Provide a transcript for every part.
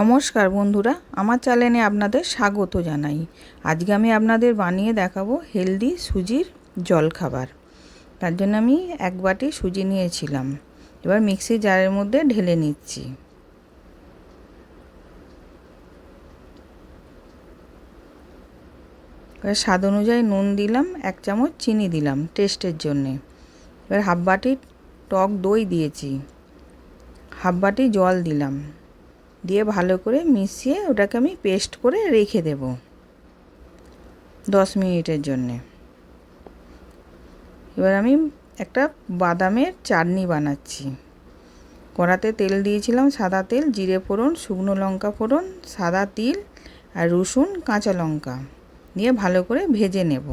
নমস্কার বন্ধুরা, আমার চ্যানেলে আপনাদের স্বাগত জানাই। আজকে আমি আপনাদের বানিয়ে দেখাবো হেলদি সুজির জলখাবার। তার জন্য আমি এক বাটি সুজি নিয়েছিলাম। এবার মিক্সি জারের মধ্যে ঢেলে নিচ্ছি। এবার স্বাদ অনুযায়ী নুন দিলাম, এক চামচ চিনি দিলাম টেস্টের জন্যে। এবার হাফ বাটি টক দই দিয়েছি। হাফ বাটি জল দিলাম। দিয়ে ভালো করে মিশিয়ে ওটাকে আমি পেস্ট করে রেখে দেব দশ মিনিটের জন্যে। এবার আমি একটা বাদামের চাটনি বানাচ্ছি। কড়াতে তেল দিয়েছিলাম সাদা তেল, জিরে ফোড়ন, শুকনো লঙ্কা ফোড়ন, সাদা তিল আর রসুন, কাঁচা লঙ্কা দিয়ে ভালো করে ভেজে নেব।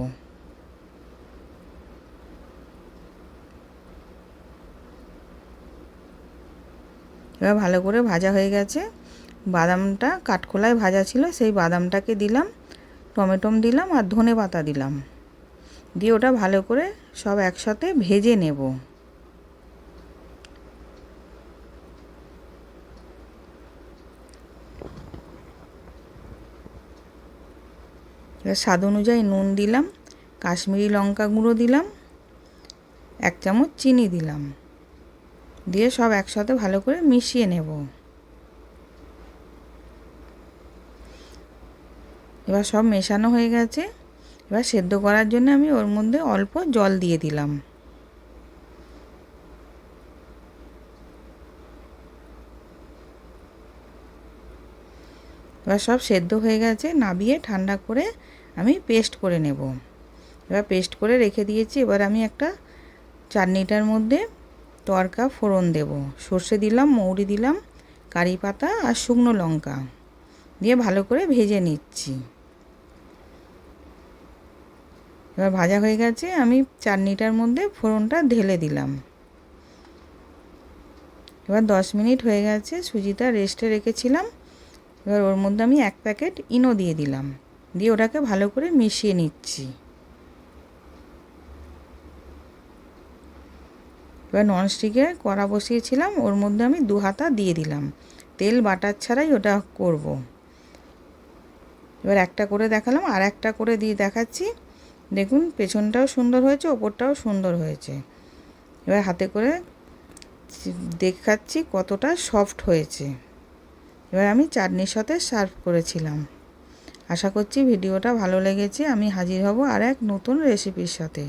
এবার ভালো করে ভাজা হয়ে গেছে। বাদামটা কাঠখোলায় ভাজা ছিল, সেই বাদামটাকে দিলাম, টমেটোম দিলাম আর ধনে পাতা দিলাম। দিয়ে ওটা ভালো করে সব একসাথে ভেজে নেব। এবার স্বাদ অনুযায়ী নুন দিলাম, কাশ্মীরি লঙ্কা গুঁড়ো দিলাম, এক চামচ চিনি দিলাম। দিয়ে সব একসাথে ভালো করে মিশিয়ে নেব। এবার সব মেশানো হয়ে গেছে। এবার সেদ্ধ করার জন্য আমি ওর মধ্যে অল্প জল দিয়ে দিলাম। এবার সব সেদ্ধ হয়ে গেছে, নাবিয়ে ঠান্ডা করে আমি পেস্ট করে নেব। এবার পেস্ট করে রেখে দিয়েছি, এবার আমি একটা চাটনিটার মধ্যে তরকা ফোড়ন দেব। সর্ষে দিলাম, মৌরি দিলাম, কারি পাতা আর শুকনো লঙ্কা দিয়ে ভালো করে ভেজে নিচ্ছি। এবার ভাজা হয়ে গেছে, আমি চাটনিটার মধ্যে ফোড়নটা ঢেলে দিলাম। এবার দশ মিনিট হয়ে গেছে, সুজিটা রেস্টে রেখেছিলাম। এবার ওর মধ্যে আমি এক প্যাকেট ইনো দিয়ে দিলাম। দিয়ে ওটাকে ভালো করে মিশিয়ে নিচ্ছি। এবার ননস্টিকে কড়া বসিয়েছিলাম, ওর মধ্যে আমি দু হাতা দিয়ে দিলাম। তেল, বাটার ছাড়াই ওটা করব। এবার একটা করে দেখালাম, আর একটা করে দিয়ে দেখাচ্ছি। দেখুন, পেছনটাও সুন্দর হয়েছে, ওপরটাও সুন্দর হয়েছে। এবার হাতে করে দেখাচ্ছি কতটা সফট হয়েছে। এবার আমি চাটনির সাথে সার্ভ করেছিলাম। আশা করছি ভিডিওটা ভালো লেগেছে, আমি হাজির হব আর এক নতুন রেসিপির সাথে।